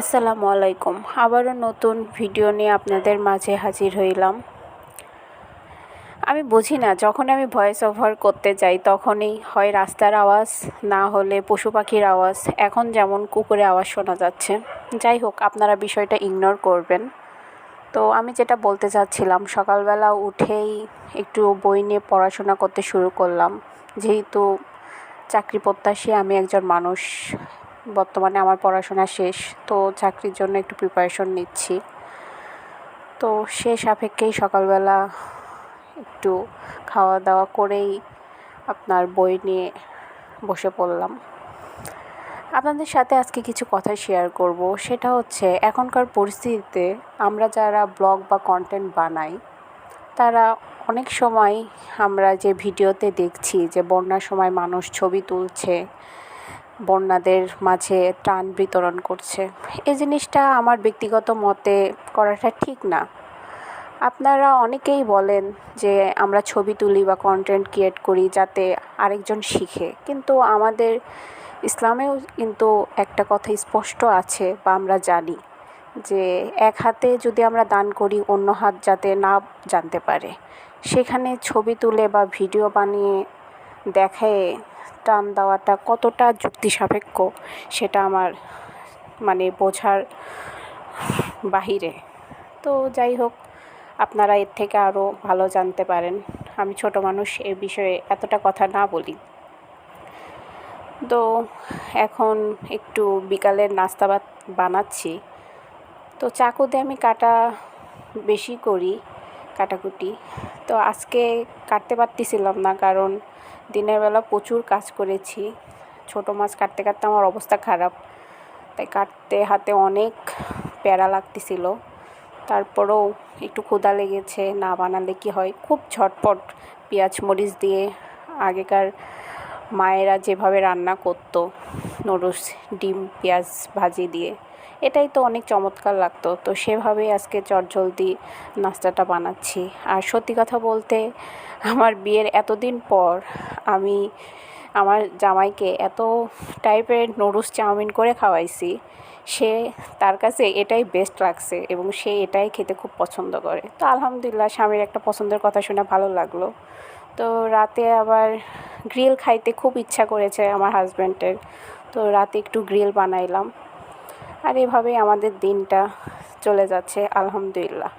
আসসালামু আলাইকুম। আবারও নতুন ভিডিও নিয়ে আপনাদের মাঝে হাজির হইলাম। আমি বুঝি না, যখন আমি ভয়েস ওভার করতে যাই, তখনই হয় রাস্তার আওয়াজ, না হলে পশু পাখির আওয়াজ। এখন যেমন কুকুরের আওয়াজ শোনা যাচ্ছে। যাই হোক, আপনারা বিষয়টা ইগনোর করবেন। তো আমি যেটা বলতে চাচ্ছিলাম, সকালবেলা উঠেই একটু বই নিয়ে পড়াশোনা করতে শুরু করলাম। যেহেতু চাকরি প্রত্যাশী আমি একজন মানুষ বর্তমানে আমার পড়াশোনা শেষ, তো চাকরির জন্য একটু প্রিপারেশন নিচ্ছি। তো সে সাপেক্ষেই সকালবেলা একটু খাওয়া দাওয়া করেই আপনার বই নিয়ে বসে পড়লাম। আপনাদের সাথে আজকে কিছু কথা শেয়ার করব, সেটা হচ্ছে এখনকার পরিস্থিতিতে আমরা যারা ব্লগ বা কন্টেন্ট বানাই, তারা অনেক সময় আমরা যে ভিডিওতে দেখছি যে বন্যার সময় মানুষ ছবি তুলছে বন্যাদের মাঝে ত্রাণ বিতরণ করছে। এই জিনিসটা আমার ব্যক্তিগত মতে করাটা ঠিক না। আপনারা অনেকেই বলেন যে আমরা ছবি তুলি বা কন্টেন্ট ক্রিয়েট করি যাতে আরেকজন শিখে। কিন্তু আমাদের ইসলামেও কিন্তু একটা কথা স্পষ্ট আছে বা আমরা জানি যে এক হাতে যদি আমরা দান করি, অন্য হাত যাতে না জানতে পারে। সেখানে ছবি তুলে বা ভিডিও বানিয়ে দেখায় টান দেওয়াটা কতটা যুক্তি সাপেক্ষ সেটা আমার মানে বোঝার বাহিরে। তো যাই হোক, আপনারা এর থেকে আরও ভালো জানতে পারেন। আমি ছোট মানুষ, এ বিষয়ে এতটা কথা না বলি। তো এখন একটু বিকালের নাস্তা বানাচ্ছি। তো চাকুতে আমি কাটা বেশি করি। কাটাকুটি। তো আজকে কাটতে পারতেছিলাম না কারণ দিনের বেলা প্রচুর কাজ করেছি। ছোটো মাছ কাটতে কাটতে আমার অবস্থা খারাপ। তাই কাটতে হাতে অনেক প্যারা লাগতেছিল। তারপরেও একটু ক্ষুদা লেগেছে, না বানালে কি হয়? খুব ঝটপট পেঁয়াজ মরিচ দিয়ে আগেকার মায়েরা যেভাবে রান্না করতো। নুডলস, ডিম, পেঁয়াজ ভাজি দিয়ে। এটাই তো অনেক চমৎকার লাগতো। তো সেভাবেই আজকে চটজলদি নাস্তাটা বানাচ্ছি। আর সত্যি কথা বলতে, আমার বিয়ের এতদিন পর আমি আমার জামাইকে এত টাইপের নুডলস চাউমিন করে খাওয়াইছি, সে তার কাছে এটাই বেস্ট লাগছে এবং সে এটাই খেতে খুব পছন্দ করে। তো আলহামদুলিল্লাহ, স্বামীর একটা পছন্দের কথা শুনে ভালো লাগল। তো রাতে আবার গ্রিল খাইতে খুব ইচ্ছা করেছে আমার হাজব্যান্ডের তো রাতে একটু গ্রিল বানাইলাম। আর এভাবেই আমাদের দিনটা চলে যাচ্ছে আলহামদুলিল্লাহ।